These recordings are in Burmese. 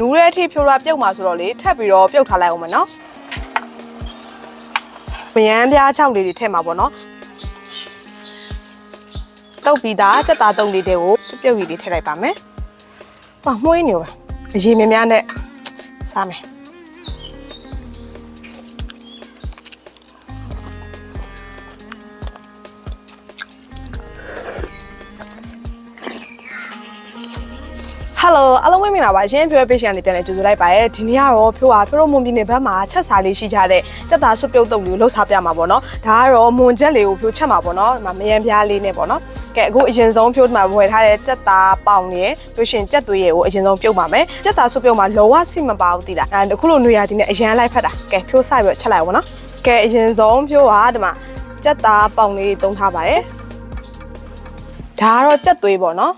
နူးတဲ့အထိဖြိုးရပြုတ်မှာဆိုတော့လေထပ်ပြီးတော့ပြုတ်ထားလိုက်အောင်မယ်နော်မယမ်းပြား6လေးတွေထည့်မှာပေါ့နော်တုတ်ပြီးသားစက်သားတုံးလေးတွေကိုစွပြုတ်ရည်လေးထည့်လိုက်ပါမယ်ဟောမှုေးနေပါအရင်များများနဲ့စားမယ် ဟယ်လိုအားလုံးဝင်းမင်္ဂလာပါရှင်ဖြိုးပေးရှင်ကနေပြန်လဲကြိုဆိုလိုက်ပါရယ်ဒီနေ့ကတော့ဖြိုးဟာဖြိုးတို့မွန်ပြည်နယ်ဘက်မှာချက်စားလေးရှိကြတဲ့စက်သားဆွပြုတ်တုပ်လေးကိုလှုပ်စားပြမှာပေါ့နော်ဒါကတော့မွန်ချက်လေးကိုဖြိုးချက်မှာပေါ့နော်ဒီမှာမယံပြားလေးနဲ့ပေါ့နော်ကဲအခုအရင်ဆုံးဖြိုးဒီမှာဝယ်ထားတဲ့စက်သားပေါင်နဲ့လို့ရှရင်ကြက်သွေးရဲ့ကိုအရင်ဆုံးပြုတ်ပါမယ်စက်သားဆွပြုတ်မှာလုံးဝစိမပါဘူးတိလားအဲအခုလိုနေရာဒီနဲ့အရန်လိုက်ဖက်တာကဲဖြိုးဆိုင်ပြီးတော့ချက်လိုက်အောင်ပေါ့နော်ကဲအရင်ဆုံးဖြိုးဟာဒီမှာစက်သားပေါင်လေးသုံးထားပါတယ်ဒါကတော့ကြက်သွေးပေါ့နော်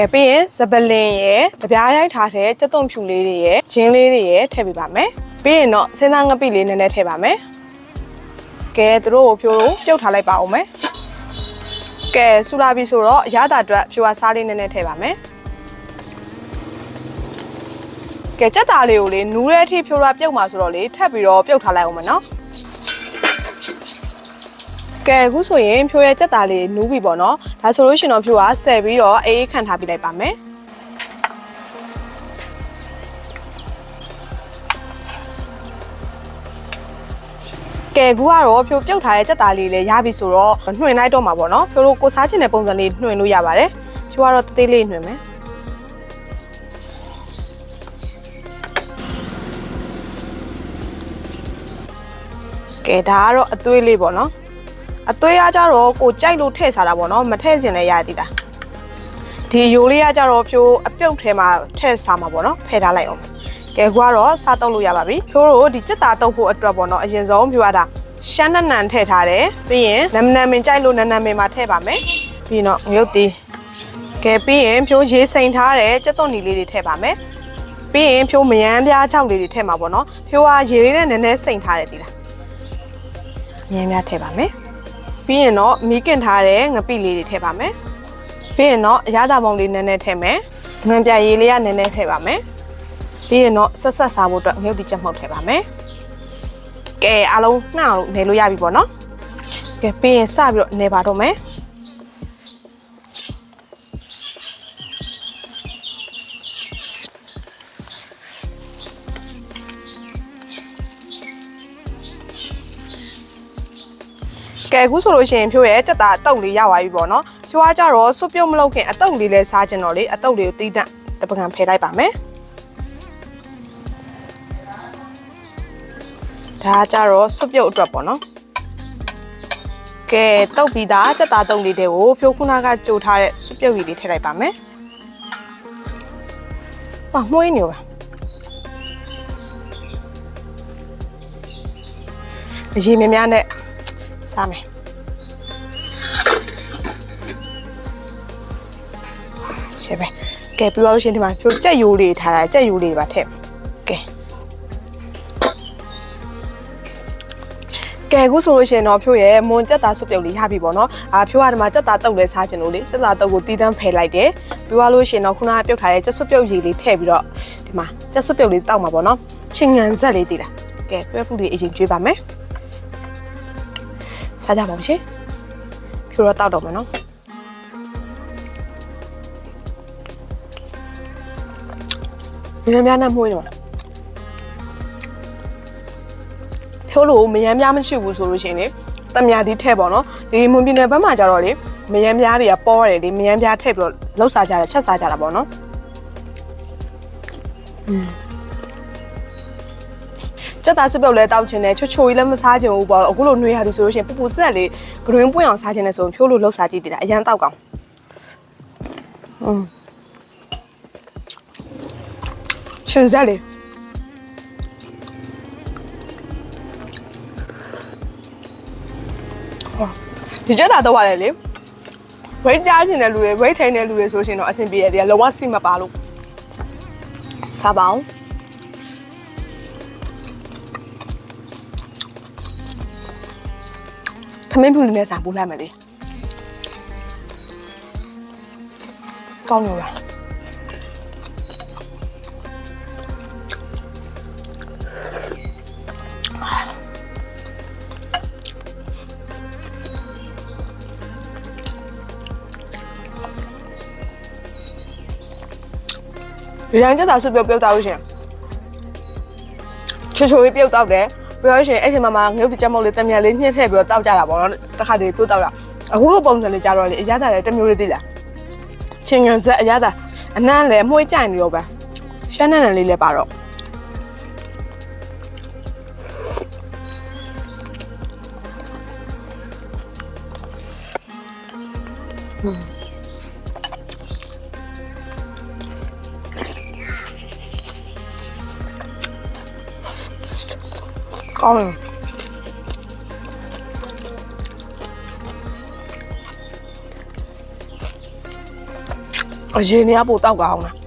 ကဲပြီးရင်ဇပလင်ရယ်ကြပြားရိုက်ထားတဲ့ကြက်သွန်ဖြူလေးတွေရယ်ဂျင်းလေးတွေရယ်ထည့်ပေးပါမယ်ပြီးရင်တော့စဉ်းစားငပိလေးနည်းနည်းထည့်ပါမယ်ကဲသူတို့ကိုဖြိုးလို့ပြုတ်ထားလိုက်ပါဦးမယ်ကဲဆူလာပြီဆိုတော့အရသာအတွက်ဖြိုးကစားလေးနည်းနည်းထည့်ပါမယ်ကဲကြက်သားလေးကိုလေနူးတဲ့အထိဖြိုးရပြုတ်မှာဆိုတော့လေထပ်ပြီးတော့ပြုတ်ထားလိုက်အောင်မယ်နော် ကဲအခုဆိုရင်ဖြိုးရဲ့ကြက်သားလေးနူးပြီပေါ့နော်ဒါဆိုလို့ရှိရင်တော့ဖြိုးကဆယ်ပြီးတော့အေးအေးခံထားပြလိုက်ပါမယ်ကဲကူကတော့ဖြိုးပြုတ်ထားတဲ့ကြက်သားလေးလည်းရပြီဆိုတော့နှွှင်လိုက်တော့မှာပေါ့နော်ဖြိုးတို့ကိုစားချင်တဲ့ပုံစံလေးနှွှင်လို့ရပါတယ်ဖြိုးကတော့တသေးလေးနှွှင်မယ်ကဲဒါကတော့အသွေးလေးပေါ့နော် အသွေးရကြတော့ကိုကြိုက်လို့ထည့်စားတာပေါ့နော်မထည့်စင်လည်းရသည်လားဒီယိုလေးရကြတော့ဖြိုးအပြုတ်ထဲမှာထည့်စားမှာပေါ့နော်ဖယ်ထားလိုက်အောင်ကဲကွာတော့စားတော့လို့ရပါပြီဖြိုးတို့ဒီစက်တာတုပ်ဖို့အတွက်ပေါ့နော်အရင်ဆုံးဖြိုးရတာရှမ်းနနန်ထည့်ထားတယ်ပြီးရင်နမနမင်ကြိုက်လို့နနမင်မှာထည့်ပါမယ်ပြီးတော့ငရုတ်တီကဲပြီးရင်ဖြိုးရေးစိန်ထားတဲ့စက်သွန်နီလေးတွေထည့်ပါမယ်ပြီးရင်ဖြိုးမယမ်းပြားချောက်လေးတွေထည့်မှာပေါ့နော်ဖြိုးကရေလေးနဲ့နည်းနည်းစိန်ထားတယ်ဒီလားမယမ်းပြားထည့်ပါမယ် ပြီးရင်တော့မီးကင်ထားတဲ့ငပိလေးတွေထည့်ပါမယ်ပြီးရင်တော့အရသာပုံလေးနည်းနည်းထည့်မယ်ငံပြရည်လေးကနည်းနည်းထည့်ပါမယ်ပြီးရင်တော့ဆက်ဆက်စားဖို့အတွက်ငရုတ်တိချက်မှုတ်ထည့်ပါမယ်ကဲအားလုံးနှောက်လို့နေလို့ရပြီပေါ့နော်ကဲပြီးရင်စပြီးတော့နေပါတော့မယ် ကဲအခုဆိုလို့ရှိရင်ဖြိုးရဲ့တက်တာအတုပ်လေးရသွားပြီပေါ့နော်ဖြိုးကကြတော့စွပ်ပြုတ်မလုပ်ခင်အတုပ်လေးလဲစားကျင်တော့လေအတုပ်လေးကိုတီးတန့်တပကံဖယ်လိုက်ပါမယ်ဒါကကြတော့စွပ်ပြုတ်အတွက်ပေါ့နော်ကဲတုပ်ပြီးသားတက်တာတုံးလေးတွေကိုဖြိုးခုနကကြိုထားတဲ့စွပ်ပြုတ်ရည်လေးထည့်လိုက်ပါမယ်ပါမွှေးနေပါအရင်များများနဲ့ စားမယ်ရှယ်ပဲကဲပြီးတော့လို့ရှရင်ဒီမှာဖြိုးကြက်ရိုးလေးထားတာကြက်ရိုးလေးတွေပါထည့်ကဲကဲအခုဆိုလို့ရှရင်တော့ဖြိုးရဲ့မွန်ကြက်သားစုပ်ပြုတ်လေးရပြီပေါ့နော်အာဖြိုးကဒီမှာကြက်သားတုပ်လဲစားခြင်းလို့လေကြက်သားတုပ်ကိုတီးတန်းဖယ်လိုက်တယ်ပြီးသွားလို့ရှရင်တော့ခုနကပြုတ်ထားတဲ့ကြက်စုပ်ပြုတ်ရည်လေးထည့်ပြီးတော့ဒီမှာကြက်စုပ်ပြုတ်လေးတောက်မှာပေါ့နော်ချင်းငံဆက်လေးတည်လားကဲပြက်ဖူးလေးအရင်ကျွေးပါမယ် စားကြပါဦးရှင်ဖြူတော့တောက်တော့မယ်နော်ဒီနေ့များနဲ့မှုန်းနေပါဖြိုးလို့မယမ်းများမရှိဘူးဆိုလို့ရှိရင်လေတမယာဒီထဲပေါ့နော်ဒီမွန်ပြည်နယ်ဘက်မှာကြတော့လေမယမ်းများတွေကပေါ်တယ်လေမယမ်းများထည့်ပြီးတော့လှုပ်စားကြတယ်ချက်စားကြတာပေါ့နော် ကြက်သားစုပ်ပြုတ်လဲတောက်ချင်တယ်ချွတ်ချိုကြီးလည်းမစားချင်ဘူးပေါ့အခုလိုနှွေးရသည်ဆိုလို့ရှိရင်ပူပူဆက်လေးဂရင်းပွင့်အောင်စားချင်တယ်ဆိုရင်ဖြိုးလို့လှုပ်စားကြည့်တည်တာအရန်တောက်ကောင်းอืมရှင်ဆက်လေးဟောဒီကြက်သားတော့ရတယ်လေဝိတ်ကြားချင်တဲ့လူတွေဝိတ်ထိုင်တဲ့လူတွေဆိုရှင်တော့အဆင်ပြေရတယ်လုံးဝစိမပါလို့စားပါအောင် သမင်းဖြူလေးနဲ့ဆန်ပူလိုက်မယ်လေကောင်းလို့လားရန်ကျတာဆွပြောပြောတာလို့ရှင်ချိုချိုလေးပြုတ်တော့တယ် ပြီးတော့ရှင်အဲ့ဒီမှာမှာငုတ်ကြက်မုတ်လေးတမြန်လေးညှစ်ထည့်ပြီးတော့တောက်ကြတာပေါ့နော်တစ်ခါတည်းပြုတ်တောက်တာအခုလိုပုံစံလေးကြတော့လေအရသာလည်းတစ်မျိုးလေးသိလားချင်းငံဆက်အရသာအနံ့လည်းမှုေးကြိုင်နေရောပဲရှမ်းနံ့နံလေးလည်းပါတော့ကော င်းတယ်အရင်ကပိုတောက်ကောင်း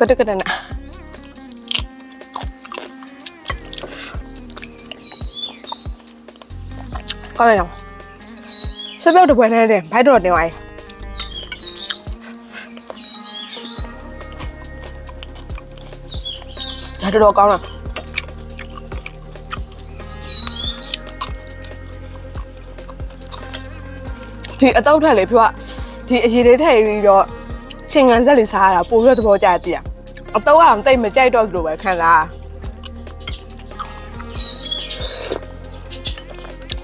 ကြိုက်လောက်ကတကတနာကောင်းရအောင်စပြုတ်တပွဲနဲ့တဲ့ဘိုက်တော့တင်သွားရေဒါတော့တော့ကောင်းလားဒီအတောက်ထက်လေဖြူကဒီအရည်လေးထည့်ပြီးတော့ချင်းငံဆက်လေးစားရတာပိုပြီးတော့သဘောကျတည်ရ အတော့အောင်တိတ်မကြိုက်တော့လို့ပဲခံစား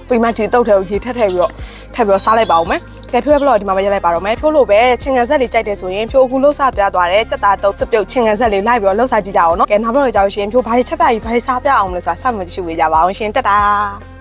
ပြီးမှဒီတုတ်ထဲကိုရေထက်ထည့်ပြီးတော့ထည့်ပြီးတော့စားလိုက်ပါဦးမယ်ကဲဖြိုးရဘလို့ဒီမှာပဲရက်လိုက်ပါတော့မယ်ဖြိုးလို့ပဲချင်းငံဆက်လေးကြိုက်တယ်ဆိုရင်ဖြိုးအခုလှုပ်စားပြသွားတယ်စက်သားတုတ်စပြုတ်ချင်းငံဆက်လေးလိုက်ပြီးတော့လှုပ်စားကြည့်ကြအောင်နော်ကဲနောက်ဘက်တော့ကြာလို့ရှိရင်ဖြိုးဘာတွေချက်ပြပြီးဘာတွေစားပြအောင်လဲဆိုတာစမှတ်ကြည့်ဝေးကြပါအောင်ရှင်တက်တာ